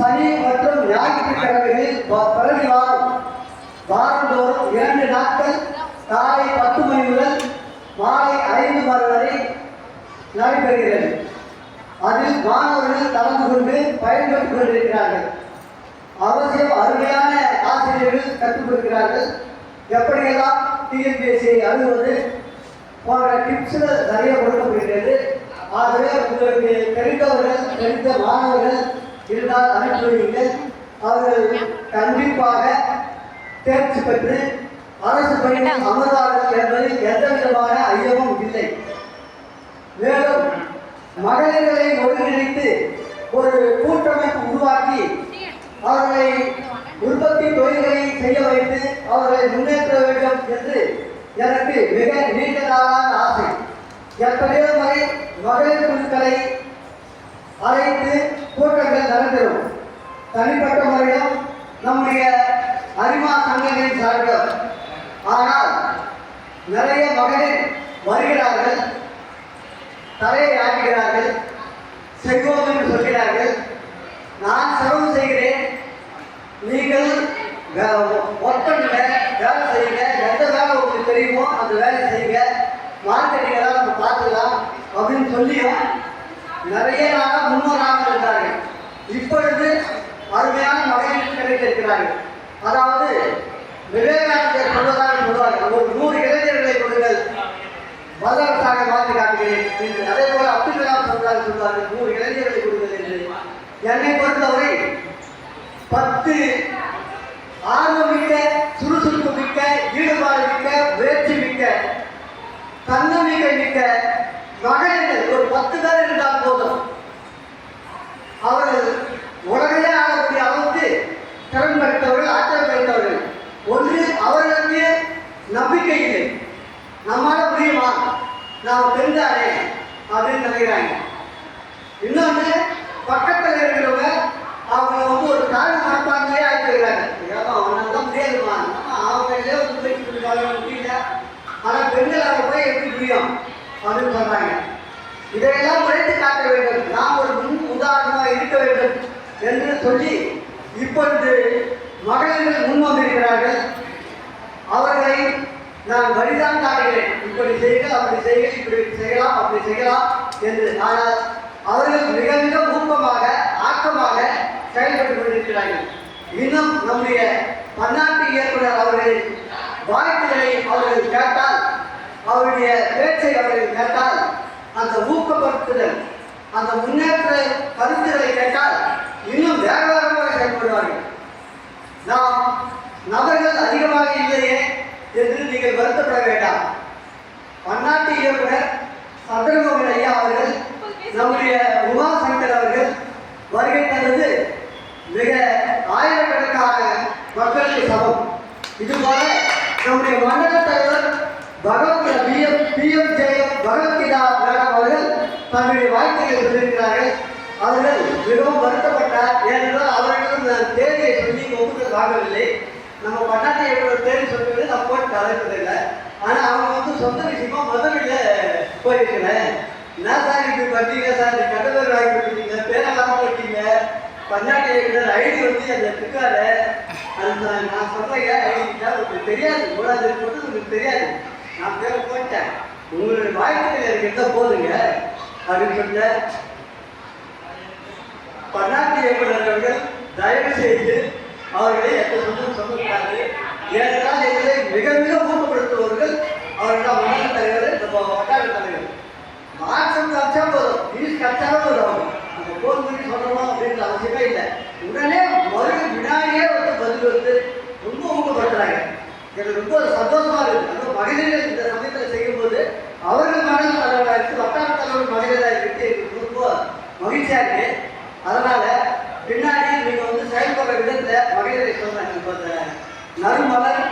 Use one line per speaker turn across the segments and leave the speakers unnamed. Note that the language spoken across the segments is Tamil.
சனி மற்றும் ஞாயிற்றுக்கிழமைகளில் வ- வாரம். வாரந்தோறும் இரண்டு நாட்கள் காலை பத்து மணி முதல் மாலை ஐந்து மணி வரை நடைபெறுகிறது. அதில் மாணவர்கள் கலந்து கொண்டு பயன்பெற்றுக் கொண்டிருக்கிறார்கள் அவசியம் அருமையான ஆசிரியர்கள் கற்றுக் கொடுக்கிறார்கள். எப்படியெல்லாம் டிஎன்பிஎஸ்சியை அணுகுவது போன்ற டிப்ஸ்கள் நிறைய கொடுக்கப்படுகிறது. ஆகவே உங்களுக்கு தெரிந்தவர்கள் தெரிந்த மாணவர்கள் இருந்தால் அனுப்பி வையுங்கள் அவர்கள் கண்டிப்பாக தேர்ச்சி பெற்று அரசு பணியில் அமர்வார்கள் என்பதில் எந்த விதமான ஐயமும் இல்லை. மேலும் மகளிர்களை ஒருங்கிணைத்து ஒரு கூட்டமைப்பு உருவாக்கி அவர்களை உற்பத்தி தொழில்களை செய்ய வைத்து அவர்களை முன்னேற்ற வேண்டும் என்று எனக்கு மிக நீண்ட நாளான ஆசை. எத்தனையோ முறை மகளிர் குழுக்களை அழைத்து கூட்டங்கள் நடந்தரும் தனிப்பட்ட முறையிலும் நம்முடைய அரிமா சங்கங்களின் சார்பில். ஆனால் நிறைய மகளிர் வருகிறார்கள் தலையை ஆக்குகிறார்கள் செய்வோம் என்று சொல்கிறார்கள். நான் செலவு செய்கிறேன். நீங்கள் ஒர்க்கனில் வேலை செய்யுங்க. எந்த வேலை உங்களுக்கு தெரியுமோ அந்த வேலையை செய்யுங்க. மார்க்கெட்டிங்கெல்லாம் நம்ம பார்த்துக்கலாம் அப்படின்னு சொல்லியும் நிறைய நாளாக முன்னோராக இருந்தார்கள். இப்பொழுது அருமையான மகளிர் கிடைத்திருக்கிறார்கள் அதாவது விவேகானந்தர் சொல்வதாக சொல்வார்கள். ஒரு நூறு இளைஞர்களை கொடுங்கள். வல்லரசாக மாற்றி காட்டுகிறேன். என்று. அதே போல அப்துல் கலாம் சொல்றாரு சொல்வார்கள். நூறு இளைஞர்களை கொடுங்கள் என்று. என்னை பொறுத்தவரை பத்து ஆர்வமிக்க சுறுசுறுப்பு மிக்க ஈடுபாடு மிக்க முயற்சி மிக்க தன்னம்பிக்கை மிக்க மகளிர்கள் ஒரு பத்து பேர் இருந்தால் போதும். அவர்கள் உலகையே ஆகக்கூடிய அளவுக்கு திறன் பெற்றவர்கள் ஆற்றல் பெற்றவர்கள் ஒன்று அவர்களுக்கு நம்பிக்கை இல்லை. நம்மால முடியுமா? நாம் தெரிஞ்சாரே அப்படின்னு நினைக்கிறாங்க. இன்னொன்று பக்கத்தில் இருக்கிறவங்க அவங்க வந்து ஒரு தாழ்வு மனப்பான்மையே ஆக்கிக்கிறாங்க ஏதோ அவனால முடியாதுமா அவங்களே வந்து போய் கொடுத்தாங்க முடியல ஆனால் பெண்கள் அவங்க போய் எப்படி முடியும் அப்படின்னு சொல்றாங்க இதையெல்லாம் உழைத்து காட்ட வேண்டும். நாம் ஒரு முன் உதாரணமாக இருக்க வேண்டும் என்று சொல்லி இப்பொழுது மகளிர்கள் முன் வந்திருக்கிறார்கள் அவர்களை நான் வழிதான் காட்டுகிறேன் இப்படி செய்க அப்படி செய்யுங்கள் இப்படி செய்யலாம் அப்படி செய்யலாம் என்று ஆனால் அவர்கள் மிக மிக ஊக்கமாக ஆக்கமாக செயல்பட்டு கொண்டிருக்கிறார்கள். இன்னும் நம்முடைய பன்னாட்டு இயக்குனர் அவர்களின் வாய்ப்புகளை அவர்கள் கேட்டால் அவருடைய அவரை கேட்டால் அந்த ஊக்கப்படுத்துதல் அந்த முன்னேற்ற கருத்துக்களை கேட்டால் இன்னும் வேக வேகமாக செயல்படுவார்கள். நாம் நபர்கள் அதிகமாக இல்லையே என்று நீங்கள் வருத்தப்பட வேண்டாம். பன்னாட்டு இயக்குனர் சந்திரமோகன் ஐயா அவர்கள் நம்முடைய உமா சங்கர் அவர்கள் வருகை தந்தது மிக ஆயிரக்கணக்கான மக்களுக்கு சமம். இதுபோல நம்முடைய மண்டல தலைவர் Bhagavath PM PM Jayam Bhagavadgita madam அவர்கள் தன்னுடைய வாழ்க்கையை சொல்லியிருக்கிறார்கள் அவர்கள் மிகவும் வருத்தப்பட்டார். ஏனென்றால் அவர்களும் நான் தேதியை சொல்லி ஒப்புதல் வாங்கவில்லை நம்ம பன்னாட்டு இயக்குனர் தேதி சொல்றது நான் போட்டு அழைப்பதில்லை. ஆனால் அவங்க வந்து சொந்த விஷயமா முதலில் போயிருக்கிறேன் என்ன சார் இப்படி பண்ணீங்க சார்? நீ கட்டளர் வாங்கி கொடுத்தீங்க. பேரெல்லாம் போட்டீங்க. பன்னாட்டு இயக்குனர் ஐடி வந்து அந்த இருக்காரு அது நான் நான் சொல்றேங்க ஐடி உங்களுக்கு தெரியாது. கூடாது போட்டு உங்களுக்கு தெரியாது. நான் பேர போயிட்டேன். உங்களுடைய வாழ்க்கையில் எனக்கு இருந்தால் போதுங்க. அப்படின்னு சொல்லிட்டேன் பன்னாட்டு இயக்குநர்கள் தயவு செய்து அவர்களை எந்த சொந்தம் சொல்லக்கூடாது. ஏனென்றால் எங்களை மிக மிக ஊக்கப்படுத்துபவர்கள் அவர்கள் மண்டல தலைவர் நம்ம வட்டார தலைவர். மாற்றம் கச்சா போதும் நியூஸ் கச்சாலும் போதும். அவங்க நம்ம போன் பண்ணி சொல்லணும் அப்படின்ற அவசியமே இல்லை. உடனே மறு வினாடியே வந்து பதில் வந்து ரொம்ப ஊக்கப்படுத்துறாங்க. எனக்கு ரொம்ப சந்தோஷமா இருக்கு. அந்த மகளிர்கள் இந்த சமயத்தில் செய்யும்போது அவர்கள் மனதில் தலைவராக இருக்கு. வட்டார தலைவர் மகளிராக இருக்கு. எனக்கு ரொம்ப மகிழ்ச்சியா இருக்கு. அதனால பின்னாடி நீங்க வந்து செயல்படுற விதத்துல மகளிரை சொல்றாங்க இப்போ அந்த நறுமலர்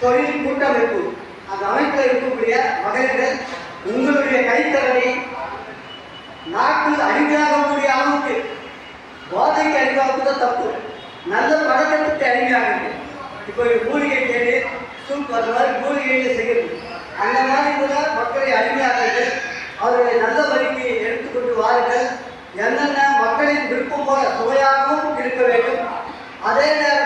தொழில் கூட்டமைப்பு அந்த அமைப்பில் இருக்கக்கூடிய மகளிர்கள் உங்களுடைய கைத்தறனை நாட்டில் அடிமையாகக்கூடிய அளவுக்கு போதைக்கு அடிமையாகுறது தப்பு. நல்ல பழக்கத்துக்கு அடிமையாகுது. இப்போ மூலிகை தேடி சூப் அந்த மாதிரி மூலிகையில் செய்யறது அந்த மாதிரி கூட மக்களை அடிமையாக்குங்கள். அவர்களை நல்ல வழிக்கு எடுத்துக்கொண்டு வாருங்கள். என்னென்ன மக்களின் விருப்பம் போல சுவையாகவும் இருக்க வேண்டும். அதே நேரம்